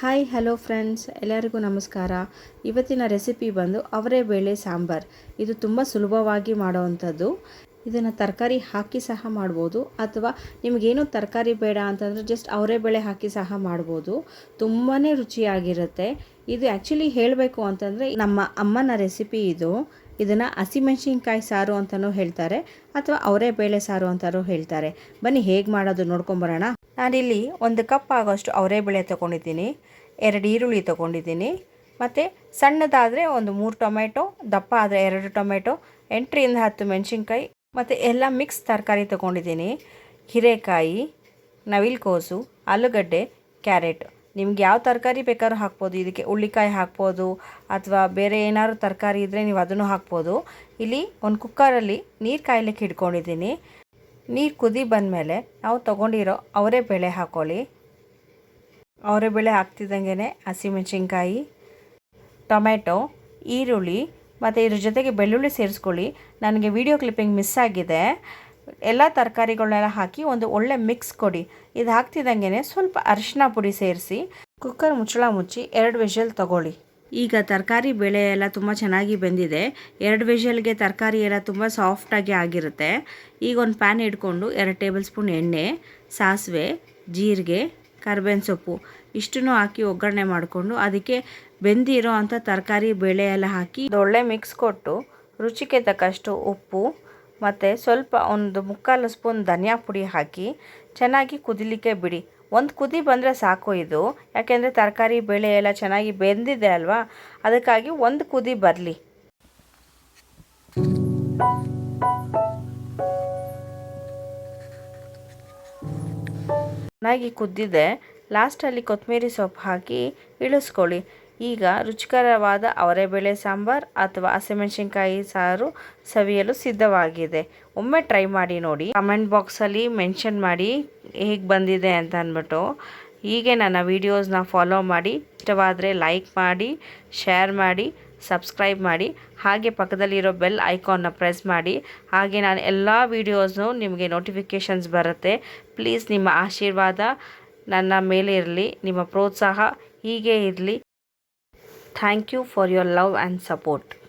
Hi hello friends ಎಲ್ಲರಿಗೂ ನಮಸ್ಕಾರ. ಇವತ್ತಿನ ರೆಸಿಪಿ ಬಂದು ಅವರೇ ಬೇಳೆ ಸಾಂಬಾರ್. ಇದು ತುಂಬ ಸುಲಭವಾಗಿ ಮಾಡೋವಂಥದ್ದು. ಇದನ್ನು ತರಕಾರಿ ಹಾಕಿ ಸಹ ಮಾಡ್ಬೋದು. ಅಥವಾ ನಿಮಗೇನು ತರಕಾರಿ ಬೇಡ ಅಂತಂದರೆ ಜಸ್ಟ್ ಅವರೇ ಬೇಳೆ ಹಾಕಿ ಸಹ ಮಾಡ್ಬೋದು. ತುಂಬಾ ರುಚಿಯಾಗಿರುತ್ತೆ. ಇದು ಆ್ಯಕ್ಚುಲಿ ಹೇಳಬೇಕು ಅಂತಂದರೆ ನಮ್ಮ ಅಮ್ಮನ ರೆಸಿಪಿ ಇದು. ಇದನ್ನು ಹಸಿಮೆಣ್ಸಿನ್ಕಾಯಿ ಸಾರು ಅಂತಲೂ ಹೇಳ್ತಾರೆ. ಅಥವಾ ಅವರೇ ಬೇಳೆ ಸಾರು ಅಂತಲೂ ಹೇಳ್ತಾರೆ. ಬನ್ನಿ ಹೇಗೆ ಮಾಡೋದು ನೋಡ್ಕೊಂಬರೋಣ ನಾನಿಲ್ಲಿ ಒಂದು ಕಪ್ ಆಗೋಷ್ಟು ಅವರೇ ಬೇಳೆ ತೊಗೊಂಡಿದ್ದೀನಿ, ಎರಡು ಈರುಳ್ಳಿ ತೊಗೊಂಡಿದ್ದೀನಿ, ಮತ್ತು ಸಣ್ಣದಾದರೆ ಒಂದು ಮೂರು ಟೊಮೆಟೊ ದಪ್ಪ ಆದರೆ ಎರಡು ಟೊಮೆಟೊ ಎಂಟರಿಂದ ಹತ್ತು ಮೆಣಸಿನ್ಕಾಯಿ, ಮತ್ತು ಎಲ್ಲ ಮಿಕ್ಸ್ ತರಕಾರಿ ತೊಗೊಂಡಿದ್ದೀನಿ. ಹೀರೆಕಾಯಿ, ನವಿಲ್ಕೋಸು, ಆಲೂಗಡ್ಡೆ, ಕ್ಯಾರೆಟ್. ನಿಮ್ಗೆ ಯಾವ ತರಕಾರಿ ಬೇಕಾದ್ರೂ ಹಾಕ್ಬೋದು. ಇದಕ್ಕೆ ಉಳ್ಳಿಕಾಯಿ ಹಾಕ್ಬೋದು, ಅಥವಾ ಬೇರೆ ಏನಾದ್ರು ತರಕಾರಿ ಇದ್ದರೆ ನೀವು ಅದನ್ನು ಹಾಕ್ಬೋದು. ಇಲ್ಲಿ ಒಂದು ಕುಕ್ಕರಲ್ಲಿ ನೀರು ಕಾಯ್ಲಿಕ್ಕೆ ಇಟ್ಕೊಂಡಿದ್ದೀನಿ ನೀರು ಕುದಿ ಬಂದಮೇಲೆ ನಾವು ತೊಗೊಂಡಿರೋ ಅವರೇ ಬೇಳೆ ಹಾಕೊಳ್ಳಿ. ಅವರೇ ಬೇಳೆ ಹಾಕ್ತಿದ್ದಂಗೆ ಹಸಿಮೆಣಸಿನ್ಕಾಯಿ ಟೊಮೆಟೊ ಈರುಳ್ಳಿ ಮತ್ತು ಇದ್ರ ಜೊತೆಗೆ ಬೆಳ್ಳುಳ್ಳಿ ಸೇರಿಸ್ಕೊಳ್ಳಿ. ನನಗೆ ವಿಡಿಯೋ ಕ್ಲಿಪ್ಪಿಂಗ್ ಮಿಸ್ ಆಗಿದೆ. ಎಲ್ಲ ತರಕಾರಿಗಳನ್ನೆಲ್ಲ ಹಾಕಿ ಒಂದು ಒಳ್ಳೆ ಮಿಕ್ಸ್ ಕೊಡಿ. ಇದು ಹಾಕ್ತಿದ್ದಂಗೆ ಸ್ವಲ್ಪ ಅರಿಶಿನ ಪುಡಿ ಸೇರಿಸಿ ಕುಕ್ಕರ್ ಮುಚ್ಚಳ ಮುಚ್ಚಿ ಎರಡು ವಿಷಲ್ ತಗೊಳ್ಳಿ. ಈಗ ತರಕಾರಿ ಬೆಳೆ ಎಲ್ಲ ತುಂಬ ಚೆನ್ನಾಗಿ ಬೆಂದಿದೆ. ಎರಡು ವಿಷಲ್ಗೆ ತರಕಾರಿ ಎಲ್ಲ ತುಂಬ ಸಾಫ್ಟಾಗಿ ಆಗಿರುತ್ತೆ. ಈಗ ಒಂದು ಪ್ಯಾನ್ ಇಟ್ಕೊಂಡು ಎರಡು ಟೇಬಲ್ ಸ್ಪೂನ್ ಎಣ್ಣೆ, ಸಾಸಿವೆ, ಜೀರಿಗೆ, ಕರ್ಬೇವಿನ ಸೊಪ್ಪು ಇಷ್ಟನ್ನು ಹಾಕಿ ಒಗ್ಗರಣೆ ಮಾಡಿಕೊಂಡು ಅದಕ್ಕೆ ಬೆಂದಿರೋ ಅಂಥ ತರಕಾರಿ ಬೇಳೆ ಎಲ್ಲ ಹಾಕಿ ಒಳ್ಳೆ ಮಿಕ್ಸ್ ಕೊಟ್ಟು ರುಚಿಗೆ ತಕ್ಕಷ್ಟು ಉಪ್ಪು ಮತ್ತು ಸ್ವಲ್ಪ ಒಂದು ಮುಕ್ಕಾಲು ಸ್ಪೂನ್ ಧನಿಯಾ ಪುಡಿ ಹಾಕಿ ಚೆನ್ನಾಗಿ ಕುದಿಲಿಕ್ಕೆ ಬಿಡಿ. ಒಂದು ಕುದಿ ಬಂದರೆ ಸಾಕು ಇದು. ಯಾಕೆಂದರೆ ತರಕಾರಿ ಬೇಳೆ ಎಲ್ಲ ಚೆನ್ನಾಗಿ ಬೆಂದಿದೆ ಅಲ್ವಾ? ಅದಕ್ಕಾಗಿ ಒಂದು ಕುದಿ ಬರಲಿ. ಚೆನ್ನಾಗಿ ಕುದ್ದಿದೆ. ಲಾಸ್ಟಲ್ಲಿ ಕೊತ್ತಂಬರಿ ಸೊಪ್ಪು ಹಾಕಿ ಇಳಿಸ್ಕೊಳ್ಳಿ. ಈಗ ರುಚಿಕರವಾದ ಅವರೆಬೇಳೆ ಸಾಂಬಾರ್ ಅಥವಾ ಹಸಿಮೆಣಸಿನ್ಕಾಯಿ ಸಾರು ಸವಿಯಲು ಸಿದ್ಧವಾಗಿದೆ. ಒಮ್ಮೆ ಟ್ರೈ ಮಾಡಿ ನೋಡಿ. ಕಮೆಂಟ್ ಬಾಕ್ಸಲ್ಲಿ ಮೆನ್ಷನ್ ಮಾಡಿ ಹೇಗೆ ಬಂದಿದೆ ಅಂತ ಅಂದ್ಬಿಟ್ಟು. ಹೀಗೆ ನನ್ನ ವೀಡಿಯೋಸ್ನ ಫಾಲೋ ಮಾಡಿ. ಇಷ್ಟವಾದರೆ ಲೈಕ್ ಮಾಡಿ, ಶೇರ್ ಮಾಡಿ, ಸಬ್ಸ್ಕ್ರೈಬ್ ಮಾಡಿ. ಹಾಗೆ ಪಕ್ಕದಲ್ಲಿರೋ ಬೆಲ್ ಐಕಾನ್ನ ಪ್ರೆಸ್ ಮಾಡಿ. ಹಾಗೆ ನಾನು ಎಲ್ಲ ವೀಡಿಯೋಸ್ನು ನಿಮಗೆ ನೋಟಿಫಿಕೇಷನ್ಸ್ ಬರುತ್ತೆ. ಪ್ಲೀಸ್ ನಿಮ್ಮ ಆಶೀರ್ವಾದ ನನ್ನ ಮೇಲೆ ಇರಲಿ, ನಿಮ್ಮ ಪ್ರೋತ್ಸಾಹ ಹೀಗೆ ಇರಲಿ. Thank you for your love and support.